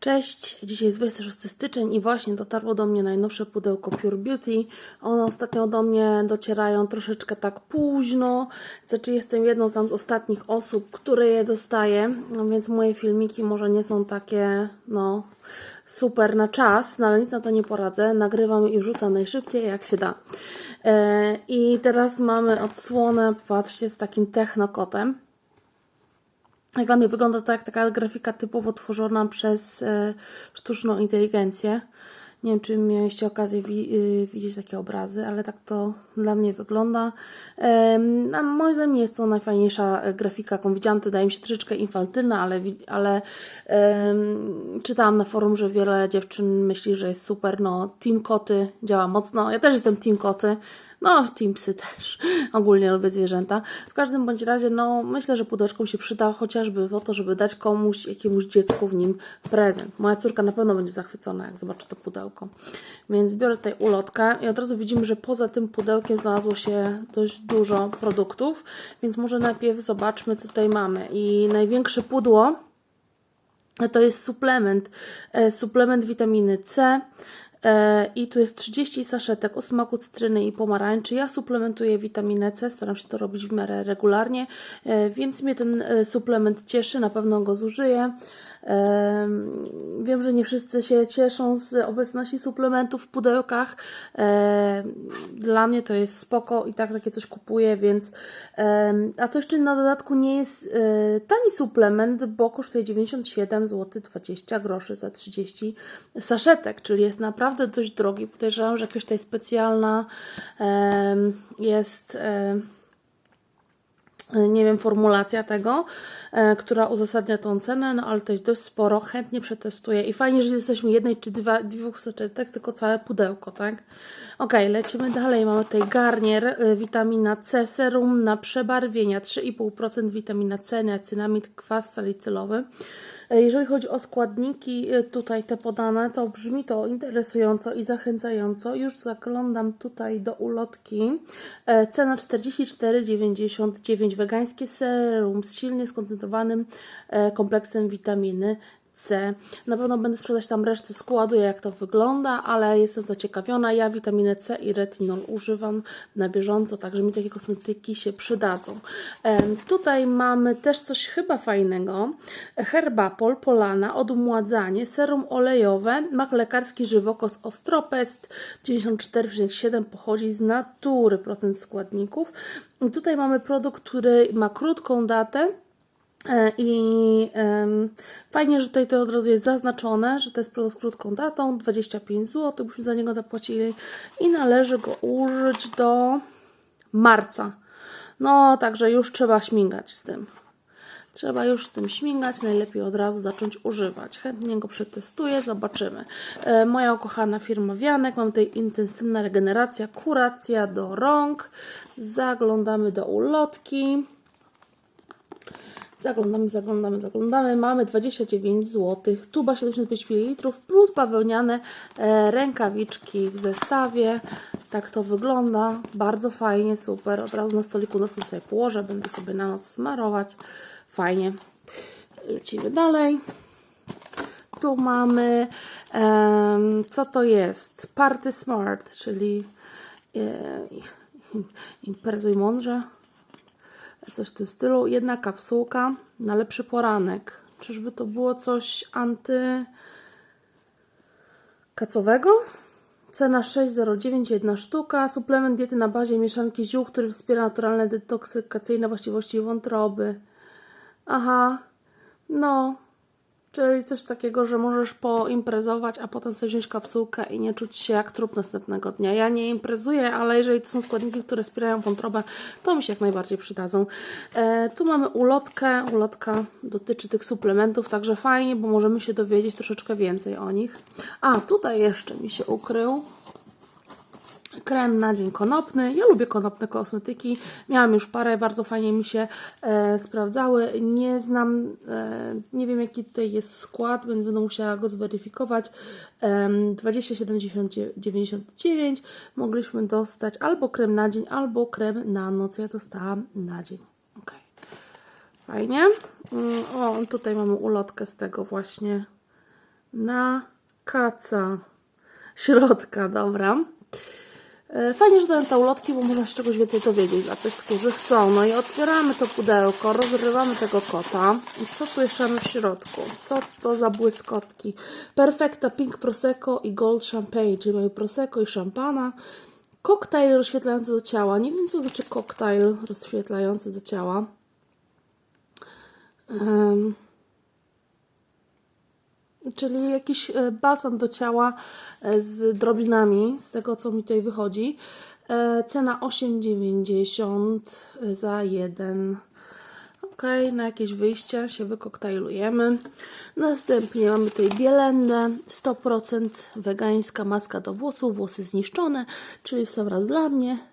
Cześć, dzisiaj jest 26 styczeń i właśnie dotarło do mnie najnowsze pudełko Pure Beauty. One ostatnio do mnie docierają troszeczkę tak późno, znaczy jestem jedną tam z ostatnich osób, które je dostaje, no więc moje filmiki może nie są takie, no, super na czas, no ale nic na to nie poradzę. Nagrywam i wrzucam najszybciej jak się da. E, I teraz mamy odsłonę, patrzcie, z takim technokotem. Jak dla mnie wygląda to jak taka grafika typowo tworzona przez e, sztuczną inteligencję. Nie wiem, czy mieliście okazję wi y, widzieć takie obrazy, ale tak to dla mnie wygląda. A moim zdaniem jest to najfajniejsza e, grafika, jaką widziałam. Wydaje mi się troszeczkę infantylna, ale, ale czytałam na forum, że wiele dziewczyn myśli, że jest super. No, Team Koty działa mocno. Ja też jestem Team Koty. No, Team Psy też. Ogólnie lubię zwierzęta. W każdym bądź razie, no, myślę, że pudełeczko mi się przyda chociażby po to, żeby dać komuś, jakiemuś dziecku w nim prezent. Moja córka na pewno będzie zachwycona, jak zobaczy to pudełko. Więc biorę tutaj ulotkę i od razu widzimy, że poza tym pudełkiem znalazło się dość dużo produktów, więc może najpierw zobaczmy, co tutaj mamy. I największe pudło to jest suplement, e, suplement witaminy C. E, I tu jest 30 saszetek o smaku cytryny i pomarańczy. Ja suplementuję witaminę C, staram się to robić w miarę regularnie, e, więc mnie ten e, suplement cieszy, na pewno go zużyję. Wiem, że nie wszyscy się cieszą z obecności suplementów w pudełkach. Dla mnie to jest spoko i tak takie coś kupuję, więc a to jeszcze na dodatku nie jest e, tani suplement, bo kosztuje 97 zł 20 groszy za 30 saszetek, czyli jest naprawdę dość drogi. Podejrzewam, że jakaś tutaj specjalna jest nie wiem, formulacja tego, e, która uzasadnia tą cenę, no ale to jest dość sporo, chętnie przetestuję i fajnie, że jesteśmy jednej czy dwa, dwóch saczetek, tylko całe pudełko, tak? Ok, lecimy dalej, mamy tutaj garnier, e, witamina C, serum na przebarwienia, 3,5% witamina C, niacinamid, kwas salicylowy. E, Jeżeli chodzi o składniki e, tutaj te podane, to brzmi to interesująco i zachęcająco. Już zaglądam tutaj do ulotki. E, Cena 44,99. Wegańskie serum z silnie skoncentrowanym kompleksem witaminy C. Na pewno będę sprzedać tam resztę składu, jak to wygląda, ale jestem zaciekawiona. Ja witaminę C i retinol używam na bieżąco, także mi takie kosmetyki się przydadzą. Tutaj mamy też coś chyba fajnego. Herbapol, polana, odmładzanie, serum olejowe, mak lekarski żywokos Ostropest, 94,7 pochodzi z natury procent składników. I tutaj mamy produkt, który ma krótką datę, I em, fajnie, że tutaj to od razu jest zaznaczone, że to jest produkt z krótką datą, 25 zł, byśmy za niego zapłacili i należy go użyć do marca. No, także już trzeba śmigać z tym. Trzeba już z tym śmigać, najlepiej od razu zacząć używać. Chętnie go przetestuję, zobaczymy. E, moja ukochana firma Wianek, mam tutaj intensywna regeneracja, kuracja do rąk. Zaglądamy do ulotki. Zaglądamy, zaglądamy, zaglądamy. Mamy 29 zł. Tuba 75 ml plus bawełniane e, rękawiczki w zestawie. Tak to wygląda. Bardzo fajnie, super. Od razu na stoliku nocnym sobie położę. Będę sobie na noc smarować. Fajnie. Lecimy dalej. Tu mamy, em, co to jest? Party Smart, czyli e, imprezuj mądrze coś w tym stylu. Jedna kapsułka na lepszy poranek. Czyżby to było coś anty kacowego? Cena 6,09 jedna sztuka. Suplement diety na bazie mieszanki ziół, który wspiera naturalne detoksykacyjne właściwości wątroby. Aha, no, czyli coś takiego, że możesz poimprezować, a potem sobie wziąć kapsułkę i nie czuć się jak trup następnego dnia. Ja nie imprezuję, ale jeżeli to są składniki, które wspierają wątrobę, to mi się jak najbardziej przydadzą. E, tu mamy ulotkę. Ulotka dotyczy tych suplementów, także fajnie, bo możemy się dowiedzieć troszeczkę więcej o nich. A, tutaj jeszcze mi się ukrył krem na dzień konopny. Ja lubię konopne kosmetyki. Miałam już parę, bardzo fajnie mi się e, sprawdzały. Nie znam, e, nie wiem jaki tutaj jest skład, więc będę musiała go zweryfikować. E, 27,99 mogliśmy dostać albo krem na dzień, albo krem na noc. Ja dostałam na dzień. Ok. Fajnie. Mm, O, tutaj mamy ulotkę z tego właśnie na kaca środka, dobra. E, Fajnie, że dają te ulotki, bo można się czegoś więcej dowiedzieć dla tych, którzy chcą. No i otwieramy to pudełko, rozrywamy tego kota. I co tu jeszcze mamy w środku? Co to za błyskotki? Perfecta Pink Prosecco i Gold Champagne, czyli mamy Prosecco i szampana. Koktajl rozświetlający do ciała. Nie wiem, co znaczy koktajl rozświetlający do ciała. Em, czyli jakiś e, balsam do ciała e, z drobinami, z tego co mi tutaj wychodzi. E, Cena 8,90 za jeden. Ok, na jakieś wyjścia się wykoktajlujemy. Następnie mamy tutaj bielennę, 100% wegańska maska do włosów, włosy zniszczone, czyli w sam raz dla mnie.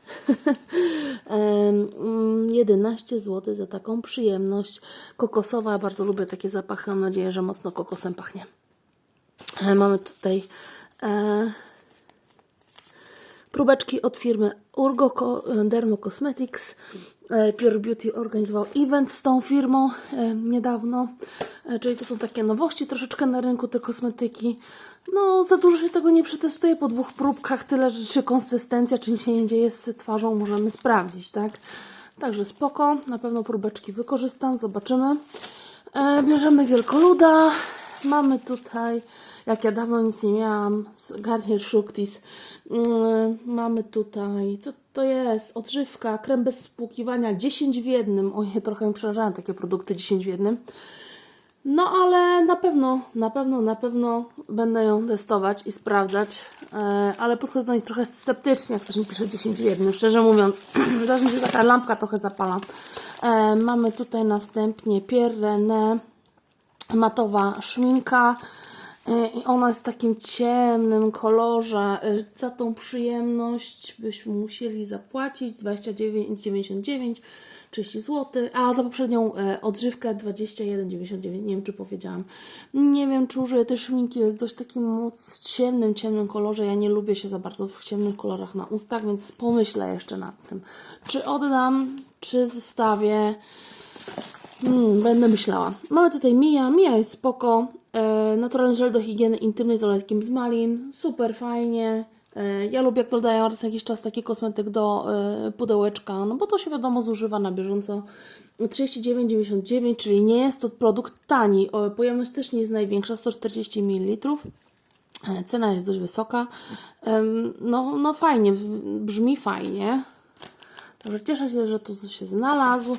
Em, mm, 11 zł za taką przyjemność. Kokosowa, bardzo lubię takie zapachy, mam nadzieję, że mocno kokosem pachnie. E, Mamy tutaj e, próbeczki od firmy Urgo Co- Dermo Cosmetics. E, Pure Beauty organizował event z tą firmą e, niedawno. E, Czyli to są takie nowości troszeczkę na rynku te kosmetyki. No, za dużo się tego nie przetestuje po dwóch próbkach. Tyle, że czy konsystencja, czy nic się nie dzieje z twarzą, możemy sprawdzić, tak? Także spoko. Na pewno próbeczki wykorzystam. Zobaczymy. E, bierzemy wielkoluda. Mamy tutaj, jak ja dawno nic nie miałam, Garnier Fructis. Mm, mamy tutaj, co to jest? Odżywka, krem bez spłukiwania, 10 w jednym. Ojej, trochę mi przerażają takie produkty 10 w jednym. No ale na pewno, na pewno, na pewno będę ją testować i sprawdzać, e, ale podchodzę do trochę sceptycznie, jak ktoś mi pisze 10 w jednym, szczerze mówiąc. Zaraz mi się taka lampka trochę zapala. E, mamy tutaj następnie Pierre matowa szminka i ona jest w takim ciemnym kolorze. E, Za tą przyjemność byśmy musieli zapłacić 29,99 30 zł, a za poprzednią e, odżywkę 21,99. Nie wiem, czy powiedziałam. Nie wiem, czy użyję tej szminki. Jest dość takim moc ciemnym, ciemnym kolorze. Ja nie lubię się za bardzo w ciemnych kolorach na ustach, więc pomyślę jeszcze nad tym. Czy oddam, czy zostawię. Hmm, będę myślała. Mamy tutaj Mia. Mia jest spoko. E, naturalny żel do higieny intymnej z olejkiem z malin. Super fajnie. E, ja lubię, jak dodają raz jakiś czas taki kosmetyk do e, pudełeczka, no bo to się wiadomo zużywa na bieżąco. 39,99, czyli nie jest to produkt tani. O, pojemność też nie jest największa, 140 ml. E, Cena jest dość wysoka. No, no fajnie, brzmi fajnie. Także cieszę się, że tu się znalazł.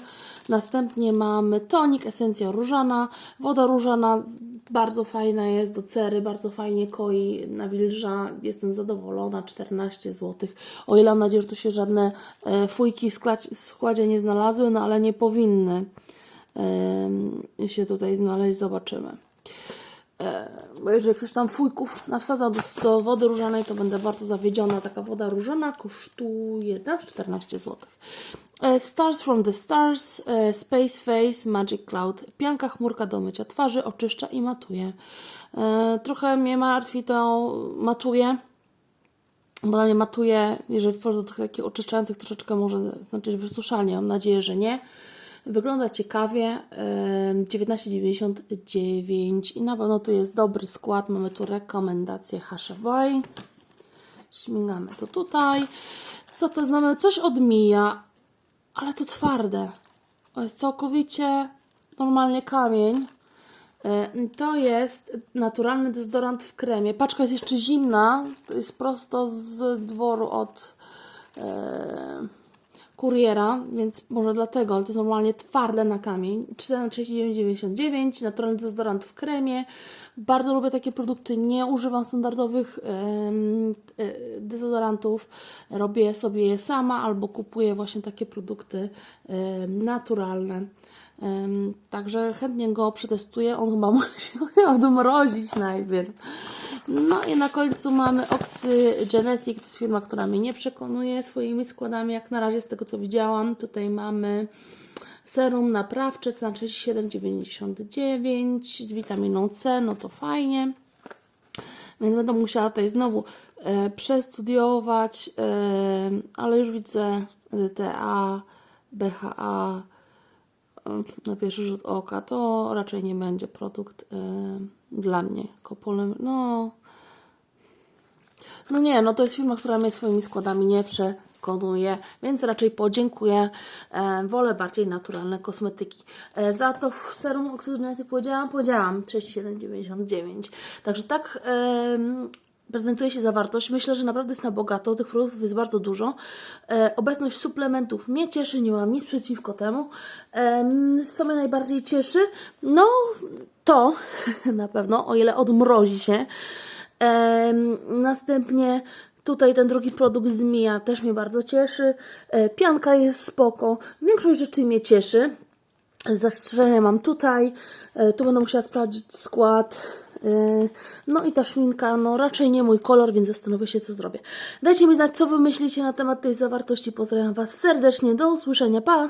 Następnie mamy tonik, esencja różana. Woda różana bardzo fajna jest do cery, bardzo fajnie koi nawilża. Jestem zadowolona, 14 zł. O ile mam nadzieję, że tu się żadne e, fujki w składzie, nie znalazły, no ale nie powinny się tutaj znaleźć. Zobaczymy. Bo jeżeli ktoś tam fujków nawsadza do, do wody różanej, to będę bardzo zawiedziona. Taka woda różana kosztuje nas 14 zł. E, Stars from the Stars, e, Space Face, Magic Cloud. Pianka chmurka do mycia twarzy, oczyszcza i matuje. E, Trochę mnie martwi to matuje, bo na mnie matuje, jeżeli wprowadza do takich oczyszczających troszeczkę może znaczyć wysuszalnie, mam nadzieję, że nie. Wygląda ciekawie, em, 19,99 i na pewno tu jest dobry skład, mamy tu rekomendacje Hashaway. Śmigamy to tutaj. Co to znamy? Coś odmija, ale to twarde. To jest całkowicie normalnie kamień. To jest naturalny dezodorant w kremie. Paczka jest jeszcze zimna. To jest prosto z dworu od kuriera, więc może dlatego, ale to jest normalnie twarde na kamień. 439,99, naturalny dezodorant w kremie. Bardzo lubię takie produkty. Nie używam standardowych em, e, dezodorantów. Robię sobie je sama albo kupuję właśnie takie produkty em, naturalne. Także chętnie go przetestuję. On chyba musi odmrozić najpierw. No i na końcu mamy Oxy Genetic. To jest firma, która mnie nie przekonuje swoimi składami, jak na razie z tego co widziałam. Tutaj mamy serum naprawcze, cena 37,99 z witaminą C, no to fajnie. Więc będę musiała tutaj znowu e, przestudiować, e, ale już widzę DTA, BHA, na pierwszy rzut oka, to raczej nie będzie produkt e, dla mnie. Kopolem, no. No nie, no to jest firma, która mnie swoimi składami nie przekonuje, więc raczej podziękuję. E, wolę bardziej naturalne kosmetyki. E, za to w serum oksygenaty powiedziałam, powiedziałam 37,99. Także tak prezentuje się zawartość. Myślę, że naprawdę jest na bogato. Tych produktów jest bardzo dużo. E, obecność suplementów mnie cieszy, nie mam nic przeciwko temu. Em, co mnie najbardziej cieszy? No, to na pewno, o ile odmrozi się. Em, następnie tutaj ten drugi produkt z Mia też mnie bardzo cieszy. E, pianka jest spoko. Większość rzeczy mnie cieszy. Zastrzeżenia mam tutaj. E, tu będę musiała sprawdzić skład. E, no i ta szminka, no raczej nie mój kolor, więc zastanowię się, co zrobię. Dajcie mi znać, co wy myślicie na temat tej zawartości. Pozdrawiam Was serdecznie. Do usłyszenia. Pa!